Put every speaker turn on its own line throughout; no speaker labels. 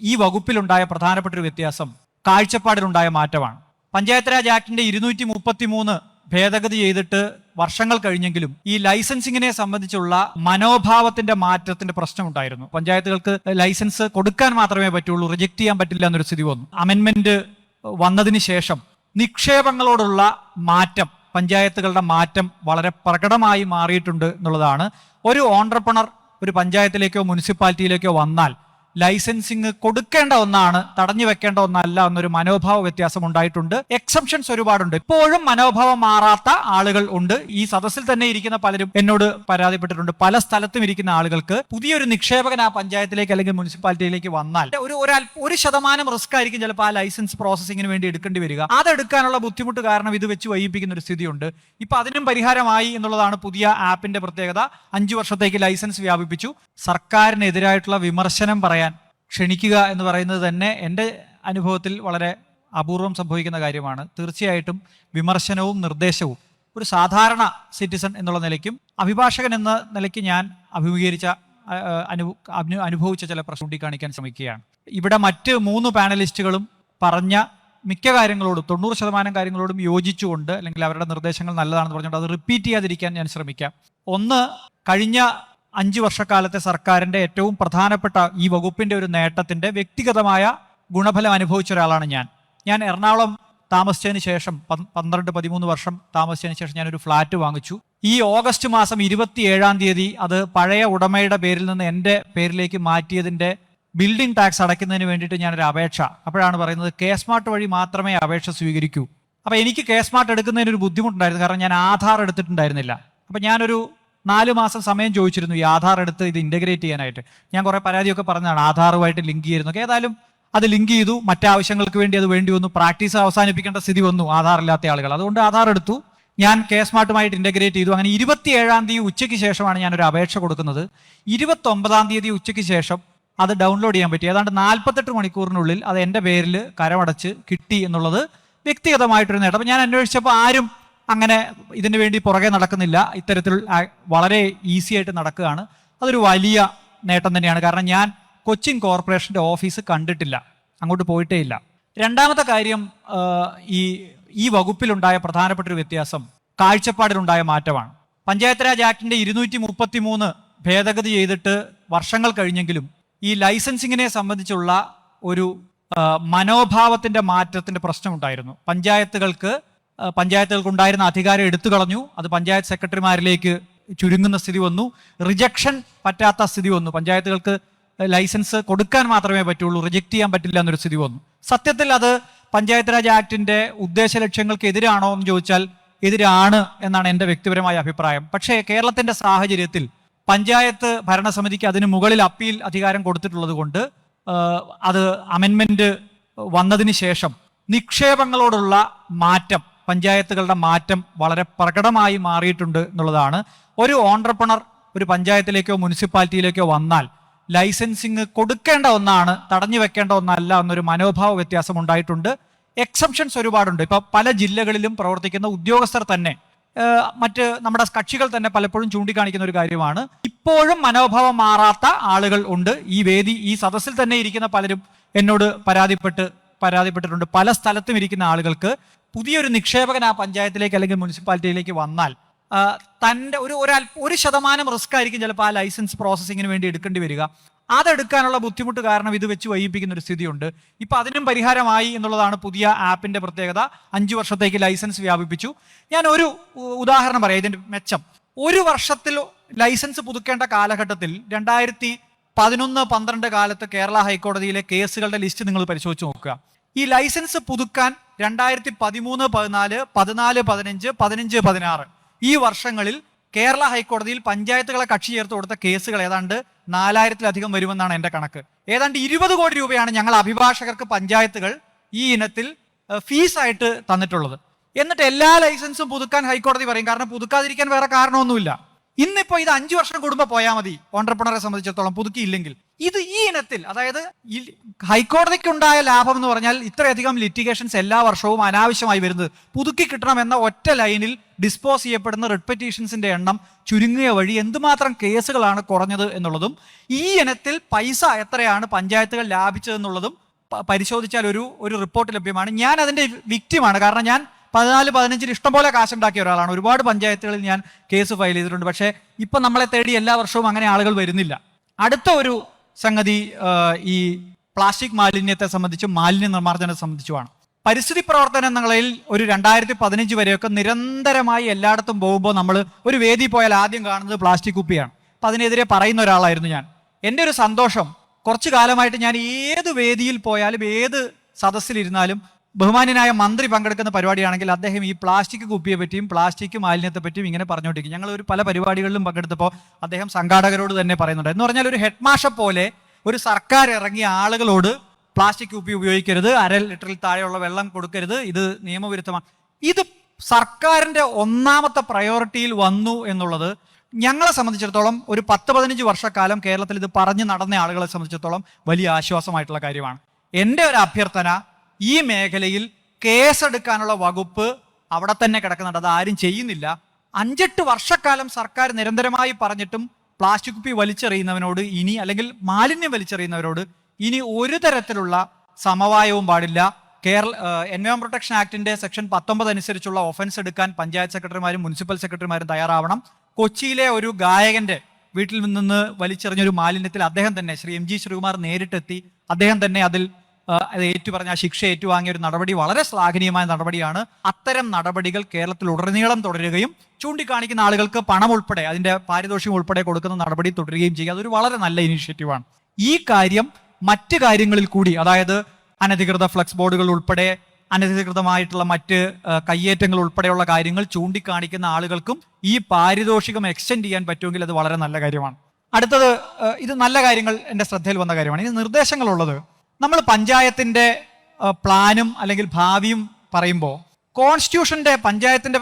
ഈ വകുപ്പിലുണ്ടായ പ്രധാനപ്പെട്ട ഒരു വ്യത്യാസം കാഴ്ചപ്പാടിലുണ്ടായ മാറ്റമാണ്. പഞ്ചായത്ത് രാജ് ആക്ടിന്റെ ഇരുന്നൂറ്റി മുപ്പത്തി മൂന്ന് ഭേദഗതി ചെയ്തിട്ട് വർഷങ്ങൾ കഴിഞ്ഞെങ്കിലും ഈ ലൈസൻസിങ്ങിനെ സംബന്ധിച്ചുള്ള മനോഭാവത്തിന്റെ മാറ്റത്തിന്റെ പ്രശ്നമുണ്ടായിരുന്നു. പഞ്ചായത്തുകൾക്ക് ലൈസൻസ് കൊടുക്കാൻ മാത്രമേ പറ്റുള്ളൂ റിജക്ട് ചെയ്യാൻ പറ്റില്ല എന്നൊരു സ്ഥിതി വന്നു. അമെന്റ്മെന്റ് വന്നതിന് ശേഷം നിക്ഷേപങ്ങളോടുള്ള മാറ്റം പഞ്ചായത്തുകളുടെ മാറ്റം വളരെ പ്രകടമായി മാറിയിട്ടുണ്ട് എന്നുള്ളതാണ്. ഒരു ഓണ്ടർപ്രണർ ഒരു പഞ്ചായത്തിലേക്കോ മുനിസിപ്പാലിറ്റിയിലേക്കോ വന്നാൽ ലൈസൻസിങ് കൊടുക്കേണ്ട ഒന്നാണ് തടഞ്ഞു വെക്കേണ്ട ഒന്നല്ല എന്നൊരു മനോഭാവ വ്യത്യാസം ഉണ്ടായിട്ടുണ്ട്. എക്സംഷൻസ് ഒരുപാടുണ്ട്. ഇപ്പോഴും മനോഭാവം മാറാത്ത ആളുകൾ ഉണ്ട്. ഈ സദസ്സിൽ തന്നെ ഇരിക്കുന്ന പലരും എന്നോട് പരാതിപ്പെട്ടിട്ടുണ്ട്. പല സ്ഥലത്തും ഇരിക്കുന്ന ആളുകൾക്ക് പുതിയൊരു നിക്ഷേപകൻ ആ പഞ്ചായത്തിലേക്ക് അല്ലെങ്കിൽ മുനിസിപ്പാലിറ്റിയിലേക്ക് വന്നാൽ ഒരു ഒരാൾ ഒരു ശതമാനം റിസ്ക് ആയിരിക്കും ചിലപ്പോൾ ആ ലൈസൻസ് പ്രോസസ്സിങ്ങിന് വേണ്ടി എടുക്കേണ്ടി വരിക. അതെടുക്കാനുള്ള ബുദ്ധിമുട്ട് കാരണം ഇത് വെച്ച് വൈകിപ്പിക്കുന്ന ഒരു സ്ഥിതിയുണ്ട്. ഇപ്പൊ അതിനും പരിഹാരമായി എന്നുള്ളതാണ് പുതിയ ആപ്പിന്റെ പ്രത്യേകത. അഞ്ചു വർഷത്തേക്ക് ലൈസൻസ് വ്യാപിപ്പിച്ചു. സർക്കാരിനെതിരായിട്ടുള്ള വിമർശനം പറയാൻ ക്ഷണിക്കുക എന്ന് പറയുന്നത് തന്നെ എന്റെ അനുഭവത്തിൽ വളരെ അപൂർവം സംഭവിക്കുന്ന കാര്യമാണ്. തീർച്ചയായിട്ടും വിമർശനവും നിർദ്ദേശവും. ഒരു സാധാരണ സിറ്റിസൺ എന്നുള്ള നിലയ്ക്കും അഭിഭാഷകൻ എന്ന നിലയ്ക്ക് ഞാൻ അഭിമുഖീകരിച്ച അനു- അനുഭവിച്ച ചില പ്രശ്നം ചൂണ്ടിക്കാണിക്കാൻ ശ്രമിക്കുകയാണ്. ഇവിടെ മറ്റ് മൂന്ന് പാനലിസ്റ്റുകളും പറഞ്ഞ മിക്ക കാര്യങ്ങളോടും തൊണ്ണൂറ് ശതമാനം കാര്യങ്ങളോടും യോജിച്ചുകൊണ്ട് അല്ലെങ്കിൽ അവരുടെ നിർദ്ദേശങ്ങൾ നല്ലതാണെന്ന് പറഞ്ഞുകൊണ്ട് അത് റിപ്പീറ്റ് ചെയ്യാതിരിക്കാൻ ഞാൻ ശ്രമിക്കാം. ഒന്ന് കഴിഞ്ഞ അഞ്ച് വർഷക്കാലത്തെ സർക്കാരിന്റെ ഏറ്റവും പ്രധാനപ്പെട്ട ഈ വകുപ്പിന്റെ ഒരു നേട്ടത്തിന്റെ വ്യക്തിഗതമായ ഗുണഫലം അനുഭവിച്ച ഒരാളാണ് ഞാൻ. ഞാൻ എറണാകുളം താമസിച്ചതിന് ശേഷം പന്ത് പന്ത്രണ്ട് പതിമൂന്ന് വർഷം താമസിച്ചതിന് ശേഷം ഞാനൊരു ഫ്ലാറ്റ് വാങ്ങിച്ചു. ഈ ഓഗസ്റ്റ് മാസം ഇരുപത്തിയേഴാം തീയതി അത് പഴയ ഉടമയുടെ പേരിൽ നിന്ന് എന്റെ പേരിലേക്ക് മാറ്റിയതിന്റെ ബിൽഡിംഗ് ടാക്സ് അടയ്ക്കുന്നതിന് വേണ്ടിയിട്ട് ഞാനൊരു അപേക്ഷ. അപ്പോഴാണ് പറയുന്നത് കെ സ്മാർട്ട് വഴി മാത്രമേ അപേക്ഷ സ്വീകരിക്കൂ. അപ്പോൾ എനിക്ക് കെ സ്മാർട്ട് എടുക്കുന്നതിന് ഒരു ബുദ്ധിമുട്ടുണ്ടായിരുന്നു. കാരണം ഞാൻ ആധാർ എടുത്തിട്ടുണ്ടായിരുന്നില്ല. അപ്പോൾ ഞാനൊരു നാല് മാസം സമയം ചോദിച്ചിരുന്നു ഈ ആധാർ എടുത്ത് ഇത് ഇന്റഗ്രേറ്റ് ചെയ്യാനായിട്ട്. ഞാൻ കുറേ പരാതിയൊക്കെ പറഞ്ഞതാണ് ആധാറുമായിട്ട് ലിങ്ക് ചെയ്യുന്നു ഏതായാലും അത് ലിങ്ക് ചെയ്തു. മറ്റാവശ്യങ്ങൾക്ക് വേണ്ടി അത് വേണ്ടി വന്നു. പ്രാക്ടീസ് അവസാനിപ്പിക്കേണ്ട സ്ഥിതി വന്നു ആധാർ ഇല്ലാത്ത ആളുകൾ. അതുകൊണ്ട് ആധാർ എടുത്തു. ഞാൻ കെ സ്മാർട്ടുമായിട്ട് ഇന്റഗ്രേറ്റ് ചെയ്തു. അങ്ങനെ ഇരുപത്തിയേഴാം തീയതി ഉച്ചയ്ക്ക് ശേഷമാണ് ഞാൻ ഒരു അപേക്ഷ കൊടുക്കുന്നത്. ഇരുപത്തൊമ്പതാം തീയതി ഉച്ചയ്ക്ക് ശേഷം അത് ഡൗൺലോഡ് ചെയ്യാൻ പറ്റി. ഏതാണ്ട് നാൽപ്പത്തെട്ട് മണിക്കൂറിനുള്ളിൽ അത് എന്റെ പേരിൽ കരമടച്ച് കിട്ടി എന്നുള്ളത് വ്യക്തിഗതമായിട്ടൊരു നേട്ടം. ഞാൻ അന്വേഷിച്ചപ്പോൾ ആരും അങ്ങനെ ഇതിനു വേണ്ടി പുറകെ നടക്കുന്നില്ല. ഇത്തരത്തിൽ വളരെ ഈസി ആയിട്ട് നടക്കുകയാണ്. അതൊരു വലിയ നേട്ടം തന്നെയാണ്. കാരണം ഞാൻ കൊച്ചിൻ കോർപ്പറേഷന്റെ ഓഫീസ് കണ്ടിട്ടില്ല. അങ്ങോട്ട് പോയിട്ടേ ഇല്ല. രണ്ടാമത്തെ കാര്യം ഈ ഈ വകുപ്പിലുണ്ടായ പ്രധാനപ്പെട്ട ഒരു വ്യത്യാസം കാഴ്ചപ്പാടിലുണ്ടായ മാറ്റമാണ്. പഞ്ചായത്ത് രാജ് ആക്ടിന്റെ ഇരുന്നൂറ്റി മുപ്പത്തി മൂന്ന് ഭേദഗതി ചെയ്തിട്ട് വർഷങ്ങൾ കഴിഞ്ഞെങ്കിലും ഈ ലൈസൻസിങ്ങിനെ സംബന്ധിച്ചുള്ള ഒരു മനോഭാവത്തിന്റെ മാറ്റത്തിന്റെ പ്രശ്നമുണ്ടായിരുന്നു. പഞ്ചായത്തുകൾക്ക് ആ, പഞ്ചായത്തുകൾക്ക് ഉണ്ടായിരുന്ന അധികാരം എടുത്തു കളഞ്ഞു അത് പഞ്ചായത്ത് സെക്രട്ടറിമാരിലേക്ക് ചുരുങ്ങുന്ന സ്ഥിതി വന്നു. റിജക്ഷൻ പറ്റാത്ത സ്ഥിതി വന്നു. പഞ്ചായത്തുകൾക്ക് ലൈസൻസ് കൊടുക്കാൻ മാത്രമേ പറ്റുള്ളൂ. റിജക്റ്റ് ചെയ്യാൻ പറ്റില്ല എന്നൊരു സ്ഥിതി വന്നു. സത്യത്തിൽ അത് പഞ്ചായത്ത് രാജ് ആക്ടിന്റെ ഉദ്ദേശ ലക്ഷ്യങ്ങൾക്ക് എതിരാണോ എന്ന് ചോദിച്ചാൽ എതിരാണ് എന്നാണ് എന്റെ വ്യക്തിപരമായ അഭിപ്രായം. പക്ഷേ കേരളത്തിന്റെ സാഹചര്യത്തിൽ പഞ്ചായത്ത് ഭരണസമിതിക്ക് അതിന് മുകളിൽ അപ്പീൽ അധികാരം കൊടുത്തിട്ടുള്ളത് കൊണ്ട് അത് അമെൻമെന്റ് വന്നതിന് ശേഷം നിക്ഷേപങ്ങളോടുള്ള മാറ്റം പഞ്ചായത്തുകളുടെ മാറ്റം വളരെ പ്രകടമായി മാറിയിട്ടുണ്ട് എന്നുള്ളതാണ്. ഒരു ഓണ്ടർപ്രണർ ഒരു പഞ്ചായത്തിലേക്കോ മുനിസിപ്പാലിറ്റിയിലേക്കോ വന്നാൽ ലൈസൻസിങ് കൊടുക്കേണ്ട ഒന്നാണ് തടഞ്ഞു വെക്കേണ്ട ഒന്നല്ല എന്നൊരു മനോഭാവ വ്യത്യാസം ഉണ്ടായിട്ടുണ്ട്. എക്സംഷൻസ് ഒരുപാടുണ്ട്. ഇപ്പൊ പല ജില്ലകളിലും പ്രവർത്തിക്കുന്ന ഉദ്യോഗസ്ഥർ തന്നെ മറ്റ് നമ്മുടെ കക്ഷികൾ തന്നെ പലപ്പോഴും ചൂണ്ടിക്കാണിക്കുന്ന ഒരു കാര്യമാണ്. ഇപ്പോഴും മനോഭാവം മാറാത്ത ആളുകൾ ഉണ്ട്. ഈ വേദി ഈ സദസ്സിൽ തന്നെ ഇരിക്കുന്ന പലരും എന്നോട് പരാതിപ്പെട്ട് പരാതിപ്പെട്ടിട്ടുണ്ട്. പല സ്ഥലത്തും ഇരിക്കുന്ന ആളുകൾക്ക് പുതിയൊരു നിക്ഷേപകൻ ആ പഞ്ചായത്തിലേക്ക് അല്ലെങ്കിൽ മുനിസിപ്പാലിറ്റിയിലേക്ക് വന്നാൽ തന്റെ ഒരു ഒരാൾ ഒരു ശതമാനം റിസ്ക് ആയിരിക്കും ചിലപ്പോൾ ആ ലൈസൻസ് പ്രോസസ്സിങ്ങിന് വേണ്ടി എടുക്കേണ്ടി വരിക. അതെടുക്കാനുള്ള ബുദ്ധിമുട്ട് കാരണം ഇത് വെച്ച് വൈകിപ്പിക്കുന്ന ഒരു സ്ഥിതിയുണ്ട്. ഇപ്പൊ അതിനും പരിഹാരമായി എന്നുള്ളതാണ് പുതിയ ആപ്പിന്റെ പ്രത്യേകത. അഞ്ചു വർഷത്തേക്ക് ലൈസൻസ് വ്യാപിപ്പിച്ചു. ഞാൻ ഒരു ഉദാഹരണം പറയാം. ഇതിന്റെ മെച്ചം. ഒരു വർഷത്തിൽ ലൈസൻസ് പുതുക്കേണ്ട കാലഘട്ടത്തിൽ രണ്ടായിരത്തി പതിനൊന്ന് പന്ത്രണ്ട് കാലത്ത് കേരള ഹൈക്കോടതിയിലെ കേസുകളുടെ ലിസ്റ്റ് നിങ്ങൾ പരിശോധിച്ച് നോക്കുക. ഈ ലൈസൻസ് പുതുക്കാൻ രണ്ടായിരത്തി പതിമൂന്ന് പതിനാല് പതിനാല് പതിനഞ്ച് പതിനഞ്ച് പതിനാറ്. ഈ വർഷങ്ങളിൽ കേരള ഹൈക്കോടതിയിൽ പഞ്ചായത്തുകളെ കക്ഷി ചേർത്ത് കൊടുത്ത കേസുകൾ ഏതാണ്ട് നാലായിരത്തിലധികം വരുമെന്നാണ് എന്റെ കണക്ക്. ഏതാണ്ട് ഇരുപത് കോടി രൂപയാണ് ഞങ്ങൾ അഭിഭാഷകർക്ക് പഞ്ചായത്തുകൾ ഈ ഇനത്തിൽ ഫീസായിട്ട് തന്നിട്ടുള്ളത്. എന്നിട്ട് എല്ലാ ലൈസൻസും പുതുക്കാൻ ഹൈക്കോടതി പറയും. കാരണം പുതുക്കാതിരിക്കാൻ വേറെ കാരണമൊന്നുമില്ല. ഇന്നിപ്പോ ഇത് അഞ്ചു വർഷം കൂടുമ്പോൾ പോയാൽ മതി. ഓണ്ടർപ്രണറെ സംബന്ധിച്ചിടത്തോളം പുതുക്കിയില്ലെങ്കിൽ ഇത് ഈ ഇനത്തിൽ അതായത് ഹൈക്കോടതിക്കുണ്ടായ ലാഭം എന്ന് പറഞ്ഞാൽ ഇത്രയധികം ലിറ്റിഗേഷൻസ് എല്ലാ വർഷവും അനാവശ്യമായി വരുന്നത് പുതുക്കി കിട്ടണമെന്ന ഒറ്റ ലൈനിൽ ഡിസ്പോസ് ചെയ്യപ്പെടുന്ന റിട്ട് പെറ്റീഷൻസിന്റെ എണ്ണം ചുരുങ്ങിയ വഴി എന്തുമാത്രം കേസുകളാണ് കുറഞ്ഞത് എന്നുള്ളതും ഈ ഇനത്തിൽ പൈസ എത്രയാണ് പഞ്ചായത്തുകൾ ലാഭിച്ചതെന്നുള്ളതും പരിശോധിച്ചാൽ ഒരു ഒരു റിപ്പോർട്ട് ലഭ്യമാണ്. ഞാൻ അതിന്റെ വിക്റ്റിമാണ് കാരണം ഞാൻ പതിനാല് പതിനഞ്ചിൽ ഇഷ്ടംപോലെ കാശുണ്ടാക്കിയ ഒരാളാണ്. ഒരുപാട് പഞ്ചായത്തുകളിൽ ഞാൻ കേസ് ഫയൽ ചെയ്തിട്ടുണ്ട്. പക്ഷേ ഇപ്പൊ നമ്മളെ തേടി എല്ലാ വർഷവും അങ്ങനെ ആളുകൾ വരുന്നില്ല. അടുത്ത ഒരു സംഗതി ഈ പ്ലാസ്റ്റിക് മാലിന്യത്തെ സംബന്ധിച്ചും മാലിന്യ നിർമ്മാർജനത്തെ സംബന്ധിച്ചുമാണ്. പരിസ്ഥിതി പ്രവർത്തനങ്ങളിൽ ഒരു രണ്ടായിരത്തി പതിനഞ്ച് വരെയൊക്കെ നിരന്തരമായി എല്ലായിടത്തും പോകുമ്പോൾ നമ്മൾ ഒരു വേദി പോയാൽ ആദ്യം കാണുന്നത് പ്ലാസ്റ്റിക് കുപ്പിയാണ്. അപ്പൊ അതിനെതിരെ പറയുന്ന ഒരാളായിരുന്നു ഞാൻ. എന്റെ ഒരു സന്തോഷം കുറച്ചു കാലമായിട്ട് ഞാൻ ഏത് വേദിയിൽ പോയാലും ഏത് സദസ്സിലിരുന്നാലും ബഹുമാന്യനായ മന്ത്രി പങ്കെടുക്കുന്ന പരിപാടിയാണെങ്കിൽ അദ്ദേഹം ഈ പ്ലാസ്റ്റിക് കുപ്പിയെ പറ്റിയും പ്ലാസ്റ്റിക് മാലിന്യത്തെ പറ്റിയും ഇങ്ങനെ പറഞ്ഞുകൊണ്ടിരിക്കും. ഞങ്ങൾ ഒരു പല പരിപാടികളിലും പങ്കെടുത്തപ്പോൾ അദ്ദേഹം സംഘാടകരോട് തന്നെ പറയുന്നുണ്ട്. എന്ന് പറഞ്ഞാൽ ഒരു ഹെഡ് മാഷ പോലെ ഒരു സർക്കാർ ഇറങ്ങിയ ആളുകളോട് പ്ലാസ്റ്റിക് കുപ്പി ഉപയോഗിക്കരുത് അര ലിറ്ററിൽ താഴെയുള്ള വെള്ളം കൊടുക്കരുത് ഇത് നിയമവിരുദ്ധമാണ്. ഇത് സർക്കാരിന്റെ ഒന്നാമത്തെ പ്രയോറിറ്റിയിൽ വന്നു എന്നുള്ളത് ഞങ്ങളെ സംബന്ധിച്ചിടത്തോളം ഒരു പത്ത് പതിനഞ്ച് വർഷക്കാലം കേരളത്തിൽ ഇത് പറഞ്ഞു നടന്ന ആളുകളെ സംബന്ധിച്ചിടത്തോളം വലിയ ആശ്വാസമായിട്ടുള്ള കാര്യമാണ്. എന്റെ ഒരു അഭ്യർത്ഥന ഈ മേഖലയിൽ കേസെടുക്കാനുള്ള വകുപ്പ് അവിടെ തന്നെ കിടക്കുന്നുണ്ട്. അത് ആരും ചെയ്യുന്നില്ല. അഞ്ചെട്ട് വർഷക്കാലം സർക്കാർ നിരന്തരമായി പറഞ്ഞിട്ടും പ്ലാസ്റ്റിക് കുപ്പി വലിച്ചെറിയുന്നവനോട് ഇനി അല്ലെങ്കിൽ മാലിന്യം വലിച്ചെറിയുന്നവരോട് ഇനി ഒരു തരത്തിലുള്ള സമവായവും പാടില്ല. കേരള എൻവയോൺ പ്രൊട്ടക്ഷൻ ആക്ടിന്റെ സെക്ഷൻ പത്തൊമ്പത് അനുസരിച്ചുള്ള ഒഫൻസ് എടുക്കാൻ പഞ്ചായത്ത് സെക്രട്ടറിമാരും മുനിസിപ്പൽ സെക്രട്ടറിമാരും തയ്യാറാവണം. കൊച്ചിയിലെ ഒരു ഗായകന്റെ വീട്ടിൽ നിന്ന് വലിച്ചെറിഞ്ഞൊരു മാലിന്യത്തിൽ അദ്ദേഹം തന്നെ ശ്രീ എം ജി ശ്രീകുമാർ നേരിട്ടെത്തി അദ്ദേഹം തന്നെ അതിൽ അത് ഏറ്റുപറഞ്ഞ ആ ശിക്ഷ ഏറ്റുവാങ്ങിയ ഒരു നടപടി വളരെ ശ്ലാഘനീയമായ നടപടിയാണ്. അത്തരം നടപടികൾ കേരളത്തിൽ ഉടനീളം തുടരുകയും ചൂണ്ടിക്കാണിക്കുന്ന ആളുകൾക്ക് പണം ഉൾപ്പെടെ അതിന്റെ പാരിതോഷികം ഉൾപ്പെടെ കൊടുക്കുന്ന നടപടി തുടരുകയും ചെയ്യുക. അതൊരു വളരെ നല്ല ഇനിഷ്യേറ്റീവാണ്. ഈ കാര്യം മറ്റ് കാര്യങ്ങളിൽ കൂടി അതായത് അനധികൃത ഫ്ലക്സ് ബോർഡുകൾ ഉൾപ്പെടെ അനധികൃതമായിട്ടുള്ള മറ്റ് കയ്യേറ്റങ്ങൾ ഉൾപ്പെടെയുള്ള കാര്യങ്ങൾ ചൂണ്ടിക്കാണിക്കുന്ന ആളുകൾക്കും ഈ പാരിതോഷികം എക്സ്റ്റെൻഡ് ചെയ്യാൻ പറ്റുമെങ്കിൽ അത് വളരെ നല്ല കാര്യമാണ്. അടുത്തത് ഇത് നല്ല കാര്യങ്ങൾ എന്റെ ശ്രദ്ധയിൽ വന്ന കാര്യമാണ്. ഇത് നിർദ്ദേശങ്ങളുള്ളത്. നമ്മൾ പഞ്ചായത്തിന്റെ പ്ലാനും അല്ലെങ്കിൽ ഭാവിയും പറയുമ്പോൾ കോൺസ്റ്റിറ്റ്യൂഷന്റെ പഞ്ചായത്തിന്റെ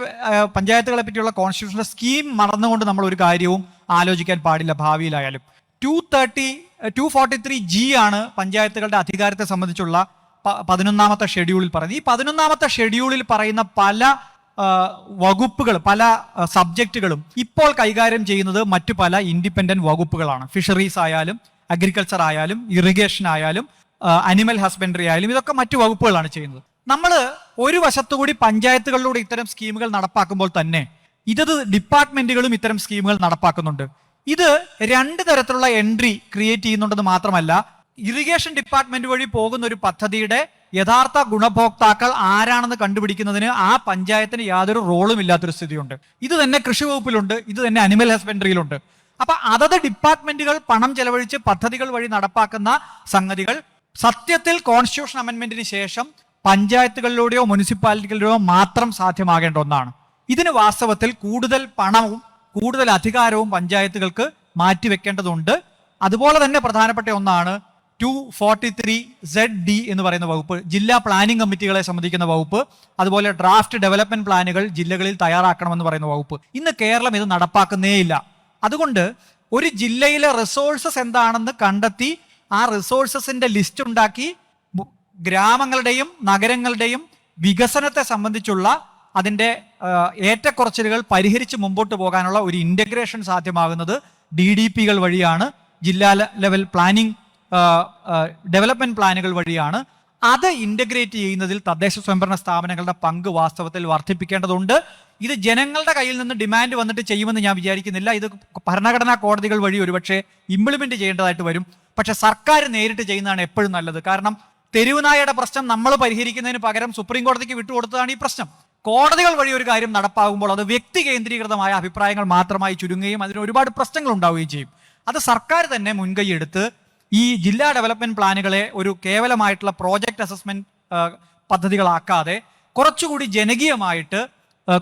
പഞ്ചായത്തുകളെ പറ്റിയുള്ള കോൺസ്റ്റിറ്റ്യൂഷന്റെ സ്കീം മറന്നുകൊണ്ട് നമ്മൾ ഒരു കാര്യവും ആലോചിക്കാൻ പാടില്ല ഭാവിയിലായാലും. Two thirty two forty three G ആണ് പഞ്ചായത്തുകളുടെ അധികാരത്തെ സംബന്ധിച്ചുള്ള പതിനൊന്നാമത്തെ ഷെഡ്യൂളിൽ പറയുന്നത്. ഈ പതിനൊന്നാമത്തെ ഷെഡ്യൂളിൽ പറയുന്ന പല വകുപ്പുകൾ പല സബ്ജക്റ്റുകളും ഇപ്പോൾ കൈകാര്യം ചെയ്യുന്നത് മറ്റു പല ഇൻഡിപെൻഡന്റ് വകുപ്പുകളാണ്. ഫിഷറീസ് ആയാലും അഗ്രികൾച്ചർ ആയാലും ഇറിഗേഷൻ ആയാലും അനിമൽ ഹസ്ബൻഡറി ആയാലും ഇതൊക്കെ മറ്റു വകുപ്പുകളാണ് ചെയ്യുന്നത്. നമ്മൾ ഒരു വശത്തുകൂടി പഞ്ചായത്തുകളിലൂടെ ഇത്തരം സ്കീമുകൾ നടപ്പാക്കുമ്പോൾ തന്നെ ഇതത് ഡിപ്പാർട്ട്മെന്റുകളും ഇത്തരം സ്കീമുകൾ നടപ്പാക്കുന്നുണ്ട്. ഇത് രണ്ട് തരത്തിലുള്ള എൻട്രി ക്രിയേറ്റ് ചെയ്യുന്നുണ്ടെന്ന് മാത്രമല്ല ഇറിഗേഷൻ ഡിപ്പാർട്ട്മെന്റ് വഴി പോകുന്ന ഒരു പദ്ധതിയുടെ യഥാർത്ഥ ഗുണഭോക്താക്കൾ ആരാണെന്ന് കണ്ടുപിടിക്കുന്നതിന് ആ പഞ്ചായത്തിന് യാതൊരു റോളും ഇല്ലാത്തൊരു സ്ഥിതിയുണ്ട്. ഇത് തന്നെ കൃഷി വകുപ്പിലുണ്ട് ഇത് തന്നെ അനിമൽ ഹസ്ബൻഡറിയിലുണ്ട് അപ്പൊ അതത് ഡിപ്പാർട്ട്മെന്റുകൾ പണം ചെലവഴിച്ച് പദ്ധതികൾ വഴി നടപ്പാക്കുന്ന സംഗതികൾ സത്യത്തിൽ കോൺസ്റ്റിറ്റ്യൂഷൻ അമെന്റ്മെന്റിന് ശേഷം പഞ്ചായത്തുകളിലൂടെയോ മുനിസിപ്പാലിറ്റികളിലൂടെയോ മാത്രം സാധ്യമാകേണ്ട ഒന്നാണ്. ഇതിന് വാസ്തവത്തിൽ കൂടുതൽ പണവും കൂടുതൽ അധികാരവും പഞ്ചായത്തുകൾക്ക് മാറ്റിവെക്കേണ്ടതുണ്ട്. അതുപോലെ തന്നെ പ്രധാനപ്പെട്ട ഒന്നാണ് two forty three Z D എന്ന് പറയുന്ന വകുപ്പ് ജില്ലാ പ്ലാനിംഗ് കമ്മിറ്റികളെ സംബന്ധിക്കുന്ന വകുപ്പ് അതുപോലെ ഡ്രാഫ്റ്റ് ഡെവലപ്മെന്റ് പ്ലാനുകൾ ജില്ലകളിൽ തയ്യാറാക്കണമെന്ന് പറയുന്ന വകുപ്പ്. ഇന്ന് കേരളം ഇത് നടപ്പാക്കുന്നേയില്ല. അതുകൊണ്ട് ഒരു ജില്ലയിലെ റിസോഴ്സസ് എന്താണെന്ന് കണ്ടെത്തി ആ റിസോഴ്സസിന്റെ ലിസ്റ്റ് ഉണ്ടാക്കി ഗ്രാമങ്ങളുടെയും നഗരങ്ങളുടെയും വികസനത്തെ സംബന്ധിച്ചുള്ള അതിന്റെ ഏറ്റക്കുറച്ചിലുകൾ പരിഹരിച്ച് മുമ്പോട്ട് പോകാനുള്ള ഒരു ഇന്റഗ്രേഷൻ സാധ്യമാകുന്നത് ഡി ഡി പികൾ വഴിയാണ് ജില്ലാ ലെവൽ പ്ലാനിംഗ് ഡെവലപ്മെന്റ് പ്ലാനുകൾ വഴിയാണ്. അത് ഇന്റഗ്രേറ്റ് ചെയ്യുന്നതിൽ തദ്ദേശ സ്വയംഭരണ സ്ഥാപനങ്ങളുടെ പങ്ക് വാസ്തവത്തിൽ വർദ്ധിപ്പിക്കേണ്ടതുണ്ട്. ഇത് ജനങ്ങളുടെ കയ്യിൽ നിന്ന് ഡിമാൻഡ് വന്നിട്ട് ചെയ്യുമെന്ന് ഞാൻ വിചാരിക്കുന്നില്ല. ഇത് ഭരണഘടനാ കോടതികൾ വഴി ഒരുപക്ഷെ ഇംപ്ലിമെന്റ് ചെയ്യേണ്ടതായിട്ട് വരും. പക്ഷെ സർക്കാർ നേരിട്ട് ചെയ്യുന്നതാണ് എപ്പോഴും നല്ലത്. കാരണം തെരുവുനായയുടെ പ്രശ്നം നമ്മൾ പരിഹരിക്കുന്നതിന് പകരം സുപ്രീം കോടതിക്ക് വിട്ടുകൊടുത്തതാണ് ഈ പ്രശ്നം. കോടതികൾ വഴി ഒരു കാര്യം നടപ്പാകുമ്പോൾ അത് വ്യക്തി കേന്ദ്രീകൃതമായ അഭിപ്രായങ്ങൾ മാത്രമായി ചുരുങ്ങുകയും അതിന് ഒരുപാട് പ്രശ്നങ്ങൾ ഉണ്ടാവുകയും ചെയ്യും. അത് സർക്കാർ തന്നെ മുൻകൈയെടുത്ത് ഈ ജില്ലാ ഡെവലപ്മെന്റ് പ്ലാനുകളെ ഒരു കേവലമായിട്ടുള്ള പ്രോജക്റ്റ് അസസ്മെന്റ് പദ്ധതികളാക്കാതെ കുറച്ചുകൂടി ജനകീയമായിട്ട്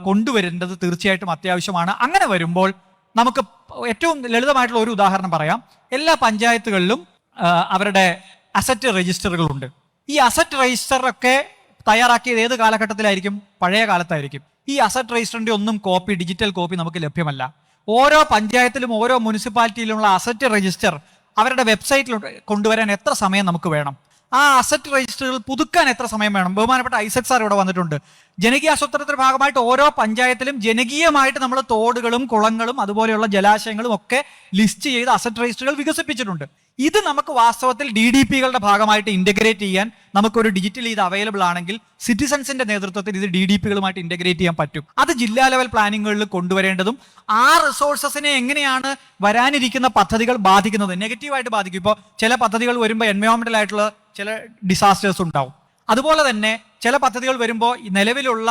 കൊണ്ടുവരേണ്ടത് തീർച്ചയായിട്ടും അത്യാവശ്യമാണ്. അങ്ങനെ വരുമ്പോൾ നമുക്ക് ഏറ്റവും ലളിതമായിട്ടുള്ള ഒരു ഉദാഹരണം പറയാം. എല്ലാ പഞ്ചായത്തുകളിലും അവരുടെ അസറ്റ് രജിസ്റ്ററുകളുണ്ട് ഈ അസറ്റ് രജിസ്റ്ററൊക്കെ തയ്യാറാക്കിയത് ഏത് കാലഘട്ടത്തിലായിരിക്കും? പഴയ കാലത്തായിരിക്കും. ഈ അസറ്റ് രജിസ്റ്ററിന്റെ ഒന്നും കോപ്പി ഡിജിറ്റൽ കോപ്പി നമുക്ക് ലഭ്യമല്ല. ഓരോ പഞ്ചായത്തിലും ഓരോ മുനിസിപ്പാലിറ്റിയിലുമുള്ള അസറ്റ് രജിസ്റ്റർ അവരുടെ വെബ്സൈറ്റിൽ കൊണ്ടുവരാൻ എത്ര സമയം നമുക്ക് വേണം? ആ അസറ്റ് രജിസ്റ്ററുകൾ പുതുക്കാൻ എത്ര സമയം വേണം? ബഹുമാനപ്പെട്ട ഐസക് സാർ ഇവിടെ വന്നിട്ടുണ്ട്. ജനകീയ ആസൂത്രണത്തിന്റെ ഭാഗമായിട്ട് ഓരോ പഞ്ചായത്തിലും ജനകീയമായിട്ട് നമ്മൾ തോടുകളും കുളങ്ങളും അതുപോലെയുള്ള ജലാശയങ്ങളും ഒക്കെ ലിസ്റ്റ് ചെയ്ത് അസറ്റ് രജിസ്റ്ററുകൾ വികസിപ്പിച്ചിട്ടുണ്ട്. ഇത് നമുക്ക് വാസ്തവത്തിൽ ഡി ഡി പികളുടെ ഭാഗമായിട്ട് ഇന്റഗ്രേറ്റ് ചെയ്യാൻ നമുക്കൊരു ഡിജിറ്റൽ ഇത് അവൈലബിൾ ആണെങ്കിൽ സിറ്റിസൺസിന്റെ നേതൃത്വത്തിൽ ഇത് ഡി ഡി പികളുമായിട്ട് ഇന്റഗ്രേറ്റ് ചെയ്യാൻ പറ്റും. അത് ജില്ലാ ലെവൽ പ്ലാനിങ്ങുകളിൽ കൊണ്ടുവരേണ്ടതും ആ റിസോഴ്സസിനെ എങ്ങനെയാണ് വരാനിരിക്കുന്ന പദ്ധതികൾ ബാധിക്കുന്നത്? നെഗറ്റീവായിട്ട് ബാധിക്കും. ഇപ്പോൾ ചില പദ്ധതികൾ വരുമ്പോൾ എൻവയോൺമെന്റൽ ആയിട്ടുള്ള ചില ഡിസാസ്റ്റേഴ്സ് ഉണ്ടാവും. അതുപോലെ തന്നെ ചില പദ്ധതികൾ വരുമ്പോൾ നിലവിലുള്ള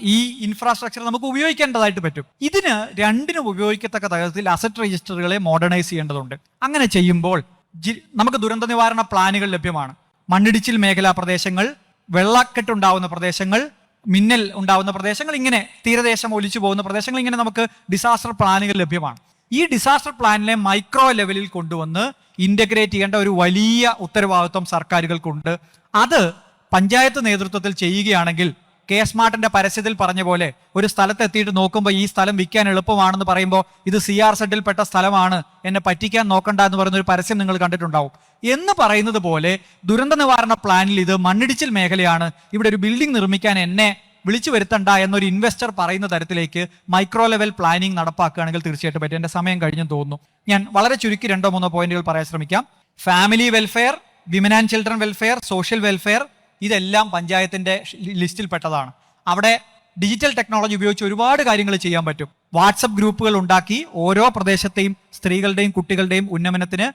ഈ ഇൻഫ്രാസ്ട്രക്ചർ നമുക്ക് ഉപയോഗിക്കേണ്ടതായിട്ട് പറ്റും. ഇതിന് രണ്ടിനും ഉപയോഗിക്കത്തക്ക തരത്തിൽ അസറ്റ് രജിസ്റ്ററുകളെ മോഡേണൈസ് ചെയ്യേണ്ടതുണ്ട്. അങ്ങനെ ചെയ്യുമ്പോൾ നമുക്ക് ദുരന്ത നിവാരണ പ്ലാനുകൾ ലഭ്യമാണ്. മണ്ണിടിച്ചിൽ മേഖലാ പ്രദേശങ്ങൾ വെള്ളക്കെട്ടുണ്ടാവുന്ന പ്രദേശങ്ങൾ മിന്നൽ ഉണ്ടാവുന്ന പ്രദേശങ്ങൾ ഇങ്ങനെ തീരദേശം ഒലിച്ചു പോകുന്ന പ്രദേശങ്ങൾ ഇങ്ങനെ നമുക്ക് ഡിസാസ്റ്റർ പ്ലാനുകൾ ലഭ്യമാണ്. ഈ ഡിസാസ്റ്റർ പ്ലാനിനെ മൈക്രോ ലെവലിൽ കൊണ്ടുവന്ന് ഇന്റഗ്രേറ്റ് ചെയ്യേണ്ട ഒരു വലിയ ഉത്തരവാദിത്വം സർക്കാരുകൾക്കുണ്ട്. അത് പഞ്ചായത്ത് നേതൃത്വത്തിൽ ചെയ്യുകയാണെങ്കിൽ കെ സ്മാർട്ടിന്റെ പരസ്യത്തിൽ പറഞ്ഞ പോലെ ഒരു സ്ഥലത്ത് എത്തിയിട്ട് നോക്കുമ്പോൾ ഈ സ്ഥലം വിൽക്കാൻ എളുപ്പമാണെന്ന് പറയുമ്പോൾ ഇത് സി ആർ സെഡിൽ പെട്ട സ്ഥലമാണ് എന്നെ പറ്റിക്കാൻ നോക്കണ്ട എന്ന് പറയുന്ന ഒരു പരസ്യം നിങ്ങൾ കണ്ടിട്ടുണ്ടാവും. എന്ന് പറയുന്നത് പോലെ ദുരന്ത നിവാരണ പ്ലാനിൽ ഇത് മണ്ണിടിച്ചിൽ മേഖലയാണ് ഇവിടെ ഒരു ബിൽഡിംഗ് നിർമ്മിക്കാൻ എന്നെ വിളിച്ചു വരുത്തണ്ട എന്നൊരു ഇൻവെസ്റ്റർ പറയുന്ന തരത്തിലേക്ക് മൈക്രോ ലെവൽ പ്ലാനിംഗ് നടപ്പാക്കുകയാണെങ്കിൽ തീർച്ചയായിട്ടും പറ്റും. എന്റെ സമയം കഴിഞ്ഞു തോന്നുന്നു. ഞാൻ വളരെ ചുരുക്കി രണ്ടോ മൂന്നോ പോയിന്റുകൾ പറയാൻ ശ്രമിക്കാം. Family welfare women and children welfare social welfare ഇതെല്ലാം പഞ്ചായത്തിന്റെ ലിസ്റ്റിൽ പെട്ടതാണ്. അവിടെ ഡിജിറ്റൽ ടെക്നോളജി ഉപയോഗിച്ച് ഒരുപാട് കാര്യങ്ങൾ ചെയ്യാൻ പറ്റും. വാട്സപ്പ് ഗ്രൂപ്പുകൾ ഉണ്ടാക്കി ഓരോ പ്രദേശത്തെയും സ്ത്രീകളുടെയും കുട്ടികളുടെയും ഉന്നമനത്തിന്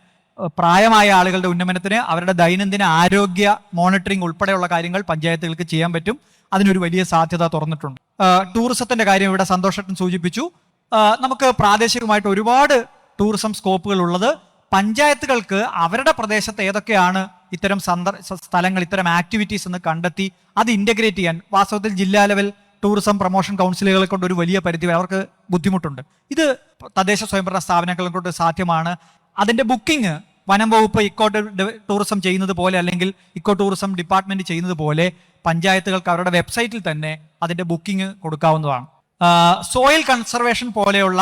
പ്രായമായ ആളുകളുടെ ഉന്നമനത്തിന് അവരുടെ ദൈനംദിന ആരോഗ്യ മോണിറ്ററിംഗ് ഉൾപ്പെടെയുള്ള കാര്യങ്ങൾ പഞ്ചായത്തുകൾക്ക് ചെയ്യാൻ പറ്റും. അതിനൊരു വലിയ സാധ്യത തുറന്നിട്ടുണ്ട്. ടൂറിസത്തിന്റെ കാര്യം ഇവിടെ സന്തോഷട്ടൻ സൂചിപ്പിച്ചു. നമുക്ക് പ്രാദേശികമായിട്ട് ഒരുപാട് ടൂറിസം സ്കോപ്പുകൾ ഉള്ളത്. പഞ്ചായത്തുകൾക്ക് അവരുടെ പ്രദേശത്ത് ഏതൊക്കെയാണ് ഇത്തരം സന്ദർ സ്ഥലങ്ങൾ ഇത്തരം ആക്ടിവിറ്റീസ് എന്ന് കണ്ടെത്തി അത് ഇന്റഗ്രേറ്റ് ചെയ്യാൻ വാസ്തവത്തിൽ ജില്ലാ ലെവൽ ടൂറിസം പ്രൊമോഷൻ കൗൺസിലുകളെ കൊണ്ട് ഒരു വലിയ പരിധി അവർക്ക് ബുദ്ധിമുട്ടുണ്ട്. ഇത് തദ്ദേശ സ്വയംഭരണ സ്ഥാപനങ്ങളെ കൊണ്ട് സാധ്യമാണ്. അതിന്റെ ബുക്കിംഗ് വനം വകുപ്പ് ഇക്കോ ടൂറിസം ചെയ്യുന്നത് പോലെ അല്ലെങ്കിൽ ഇക്കോ ടൂറിസം ഡിപ്പാർട്ട്മെന്റ് ചെയ്യുന്നത് പോലെ പഞ്ചായത്തുകൾക്ക് അവരുടെ വെബ്സൈറ്റിൽ തന്നെ അതിന്റെ ബുക്കിംഗ് കൊടുക്കാവുന്നതാണ്. സോയിൽ കൺസർവേഷൻ പോലെയുള്ള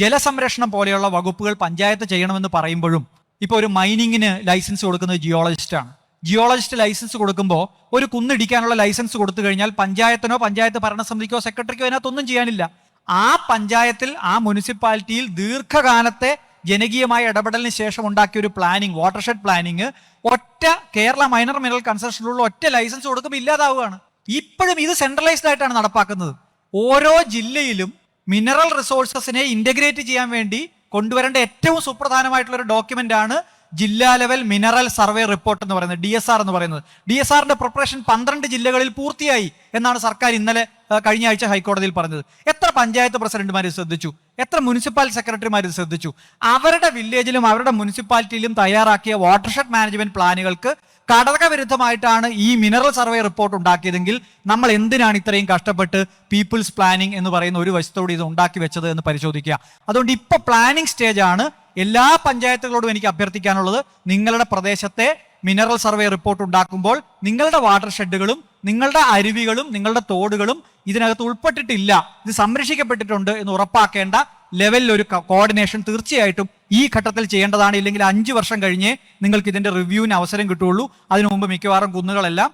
ജലസംരക്ഷണം പോലെയുള്ള വകുപ്പുകൾ പഞ്ചായത്ത് ചെയ്യണമെന്ന് പറയുമ്പോഴും ഇപ്പോൾ ഒരു മൈനിങ്ങിന് ലൈസൻസ് കൊടുക്കുന്നത് ജിയോളജിസ്റ്റ് ആണ്. ജിയോളജിസ്റ്റ് ലൈസൻസ് കൊടുക്കുമ്പോൾ ഒരു കുന്നിടിക്കാനുള്ള ലൈസൻസ് കൊടുത്തു കഴിഞ്ഞാൽ പഞ്ചായത്തിനോ പഞ്ചായത്ത് ഭരണസമിതിക്കോ സെക്രട്ടറിക്കോ അതിനകത്തൊന്നും ചെയ്യാനില്ല. ആ പഞ്ചായത്തിൽ ആ മുനിസിപ്പാലിറ്റിയിൽ ദീർഘകാലത്തെ ജനകീയമായ ഇടപെടലിന് ശേഷം ഉണ്ടാക്കിയ ഒരു പ്ലാനിങ് വാട്ടർഷെഡ് പ്ലാനിങ് ഒറ്റ കേരള മൈനർ മിനറൽ കൺസെഷനിലുള്ള ഒറ്റ ലൈസൻസ് കൊടുക്കുമ്പോൾ ഇല്ലാതാവുകയാണ്. ഇപ്പോഴും ഇത് സെൻട്രലൈസ്ഡ് ആയിട്ടാണ് നടപ്പാക്കുന്നത്. ഓരോ ജില്ലയിലും മിനറൽ റിസോഴ്സസിനെ ഇന്റഗ്രേറ്റ് ചെയ്യാൻ വേണ്ടി കൊണ്ടുവരേണ്ട ഏറ്റവും സുപ്രധാനമായിട്ടുള്ള ഒരു ഡോക്യുമെന്റ് ആണ് ജില്ലാ ലെവൽ മിനറൽ സർവേ റിപ്പോർട്ട് എന്ന് പറയുന്നത് ഡി എസ് ആർ എന്ന് പറയുന്നത്. ഡി എസ് ആറിന്റെ പ്രിപ്പറേഷൻ പന്ത്രണ്ട് ജില്ലകളിൽ പൂർത്തിയായി എന്നാണ് സർക്കാർ ഇന്നലെ കഴിഞ്ഞ ആഴ്ച ഹൈക്കോടതിയിൽ പറഞ്ഞത്. എത്ര പഞ്ചായത്ത് പ്രസിഡന്റുമാർ ശ്രദ്ധിച്ചു? എത്ര മുനിസിപ്പൽ സെക്രട്ടറിമാർ ശ്രദ്ധിച്ചു? അവരുടെ വില്ലേജിലും അവരുടെ മുനിസിപ്പാലിറ്റിയിലും തയ്യാറാക്കിയ വാട്ടർഷെഡ് മാനേജ്മെന്റ് പ്ലാനുകൾക്ക് ഘടക വിരുദ്ധമായിട്ടാണ് ഈ മിനറൽ സർവേ റിപ്പോർട്ട് ഉണ്ടാക്കിയതെങ്കിൽ നമ്മൾ എന്തിനാണ് ഇത്രയും കഷ്ടപ്പെട്ട് പീപ്പിൾസ് പ്ലാനിംഗ് എന്ന് പറയുന്ന ഒരു വശത്തോട് ഇത് ഉണ്ടാക്കി വെച്ചത് എന്ന് പരിശോധിക്കുക. അതുകൊണ്ട് ഇപ്പൊ പ്ലാനിംഗ് സ്റ്റേജ് ആണ് എല്ലാ പഞ്ചായത്തുകളോടും എനിക്ക് അഭ്യർത്ഥിക്കാനുള്ളത് നിങ്ങളുടെ പ്രദേശത്തെ മിനറൽ സർവേ റിപ്പോർട്ട് ഉണ്ടാക്കുമ്പോൾ നിങ്ങളുടെ വാട്ടർ ഷെഡുകളും നിങ്ങളുടെ അരുവികളും നിങ്ങളുടെ തോടുകളും ഇതിനകത്ത് ഉൾപ്പെട്ടിട്ടില്ല ഇത് സംരക്ഷിക്കപ്പെട്ടിട്ടുണ്ട് എന്ന് ഉറപ്പാക്കേണ്ട ലെവലിൽ ഒരു കോർഡിനേഷൻ തീർച്ചയായിട്ടും ഈ ഘട്ടത്തിൽ ചെയ്യേണ്ടതാണ്. ഇല്ലെങ്കിൽ അഞ്ചു വർഷം കഴിഞ്ഞേ നിങ്ങൾക്ക് ഇതിന്റെ റിവ്യൂവിന് അവസരം കിട്ടുള്ളൂ അതിനു മുമ്പ് മിക്കവാറും കുന്നുകളെല്ലാം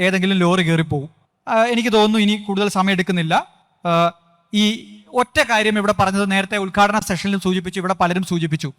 ഏതെങ്കിലും ലോറി കയറിപ്പോകും ആ, എനിക്ക് തോന്നുന്നു ഇനി കൂടുതൽ സമയം എടുക്കുന്നില്ല. ഈ ഒറ്റ കാര്യം ഇവിടെ പറഞ്ഞത് നേരത്തെ ഉദ്ഘാടന സെഷനിലും സൂചിപ്പിച്ചു ഇവിടെ പലരും സൂചിപ്പിച്ചു.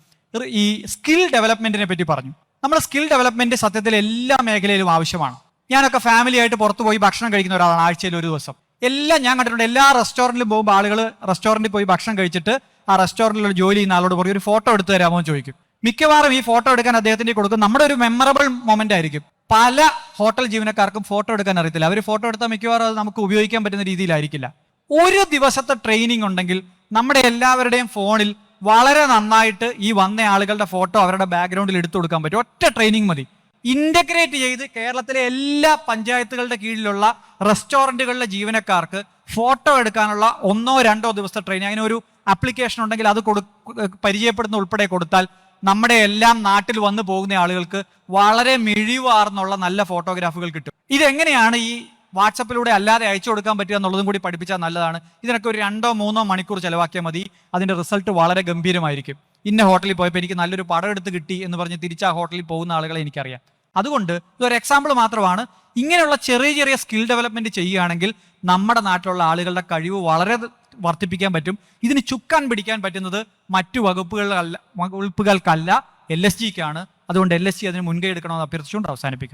ഈ സ്കിൽ ഡെവലപ്മെന്റിനെ പറ്റി പറഞ്ഞു. നമ്മുടെ സ്കിൽ ഡെവലപ്മെന്റ് സത്യത്തിൽ എല്ലാ മേഖലയിലും ആവശ്യമാണ്. ഞാനൊക്കെ ഫാമിലി ആയിട്ട് പുറത്തു പോയി ഭക്ഷണം കഴിക്കുന്ന ഒരാളാണ് ആഴ്ചയിൽ ഒരു ദിവസം. എല്ലാം ഞാൻ കണ്ടിട്ടുണ്ട്. എല്ലാ റെസ്റ്റോറന്റിലും പോകുമ്പോൾ ആളുകൾ റെസ്റ്റോറന്റിൽ പോയി ഭക്ഷണം കഴിച്ചിട്ട് ആ റെസ്റ്റോറന്റിൽ ജോലി ചെയ്യുന്ന ആളോട് പറയും ഒരു ഫോട്ടോ എടുത്തു തരാമോ? എന്ന് ചോദിക്കും. മിക്കവാറും ഈ ഫോട്ടോ എടുക്കാൻ അദ്ദേഹത്തിന്റെ കൊടുക്കും നമ്മുടെ ഒരു മെമ്മറബിൾ മൊമെന്റ് ആയിരിക്കും. പല ഹോട്ടൽ ജീവനക്കാർക്കും ഫോട്ടോ എടുക്കാൻ അറിയത്തില്ല. അവർ ഫോട്ടോ എടുത്താൽ മിക്കവാറും അത് നമുക്ക് ഉപയോഗിക്കാൻ പറ്റുന്ന രീതിയിലായിരിക്കില്ല. ഒരു ദിവസത്തെ ട്രെയിനിങ് ഉണ്ടെങ്കിൽ നമ്മുടെ എല്ലാവരുടെയും ഫോണിൽ വളരെ നന്നായിട്ട് ഈ വന്ന ആളുകളുടെ ഫോട്ടോ അവരുടെ ബാക്ക്ഗ്രൗണ്ടിൽ എടുത്തു കൊടുക്കാൻ പറ്റും. ഒറ്റ ട്രെയിനിങ് മതി. ഇന്റഗ്രേറ്റ് ചെയ്ത് കേരളത്തിലെ എല്ലാ പഞ്ചായത്തുകളുടെ കീഴിലുള്ള റെസ്റ്റോറന്റുകളിലെ ജീവനക്കാർക്ക് ഫോട്ടോ എടുക്കാനുള്ള ഒന്നോ രണ്ടോ ദിവസത്തെ ട്രെയിനിങ് അങ്ങനെ ഒരു ആപ്ലിക്കേഷൻ ഉണ്ടെങ്കിൽ അത് കൊടു പരിചയപ്പെടുന്ന ഉൾപ്പെടെ കൊടുത്താൽ നമ്മുടെ എല്ലാം നാട്ടിൽ വന്നു പോകുന്ന ആളുകൾക്ക് വളരെ മിഴിവാർന്നുള്ള നല്ല ഫോട്ടോഗ്രാഫുകൾ കിട്ടും. ഇതെങ്ങനെയാണ് ഈ വാട്സപ്പിലൂടെ അല്ലാതെ അയച്ചു കൊടുക്കാൻ പറ്റുക എന്നുള്ളതും കൂടി പഠിപ്പിച്ചാൽ നല്ലതാണ്. ഇതിനൊക്കെ ഒരു രണ്ടോ മൂന്നോ മണിക്കൂർ ചിലവാക്കിയാൽ മതി. അതിന്റെ റിസൾട്ട് വളരെ ഗംഭീരമായിരിക്കും. ഇന്ന ഹോട്ടലിൽ പോയപ്പോൾ എനിക്ക് നല്ലൊരു പടം എടുത്ത് കിട്ടി എന്ന് പറഞ്ഞ് തിരിച്ച് ആ ഹോട്ടലിൽ പോകുന്ന ആളുകളെ എനിക്കറിയാം. അതുകൊണ്ട് ഇതൊരു എക്സാമ്പിൾ മാത്രമാണ്. ഇങ്ങനെയുള്ള ചെറിയ ചെറിയ സ്കിൽ ഡെവലപ്മെന്റ് ചെയ്യുകയാണെങ്കിൽ നമ്മുടെ നാട്ടിലുള്ള ആളുകളുടെ കഴിവ് വളരെ വർദ്ധിപ്പിക്കാൻ പറ്റും. ഇതിന് ചുക്കാൻ പിടിക്കാൻ പറ്റുന്നത് മറ്റു വകുപ്പുകളല്ല വകുപ്പുകൾക്കല്ല എൽ എസ് ജിക്കാണ് അതുകൊണ്ട് എൽ എസ് ജി അതിന് മുൻകൈ എടുക്കണമെന്ന് അഭ്യർത്ഥിച്ചുകൊണ്ട് അവസാനിപ്പിക്കുന്നു.